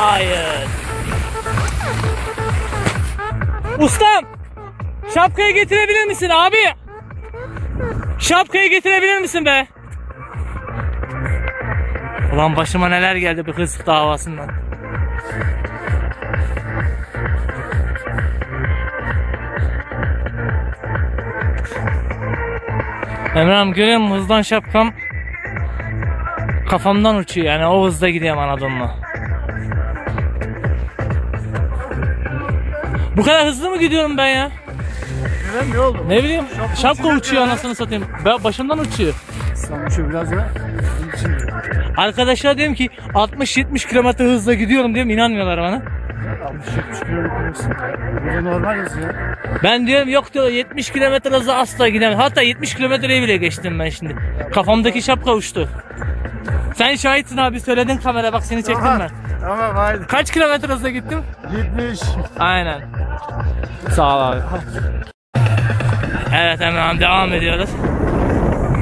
Hayır. Ustam! Şapkayı getirebilir misin abi? Şapkayı getirebilir misin be? Ulan başıma neler geldi bu hırsızlık davasından. Emre'm görüyor musun hızdan şapkam kafamdan uçuyor yani o hızda gidiyorum Anadolu'na. Bu kadar hızlı mı gidiyorum ben ya? Neden ne oldu? Ne bileyim şapka uçuyor uçuyor ya. anasını satayım. Ben başımdan uçuyor. Sanmışım biraz ya. Arkadaşlar diyorum ki 60-70 kilometre hızla gidiyorum diyorum inanmıyorlar bana. 60-70 kilometre Bu normal hız ya. Ben diyorum yok diyor 70 kilometre hızla asla gidemem. Hatta 70 kilometreyi bile geçtim ben şimdi. Kafamdaki şapka uçtu. Sen şahitsin abi söyledin kamera bak seni çektim ben. Tamam haydi. Kaç kilometre hızla gittim? 70. Aynen. Sağ ol abi. Evet hemen devam ediyoruz.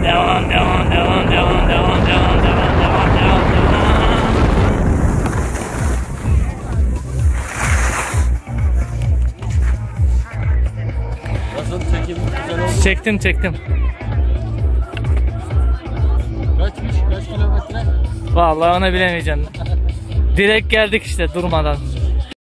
Devam devam devam devam devam devam devam devam devam devam. Nasıl çekim güzel oldu. Çektim çektim. Kaçmış? Kaç kilometre? Vallahi onu bilemeyeceğim. Direkt geldik işte durmadan.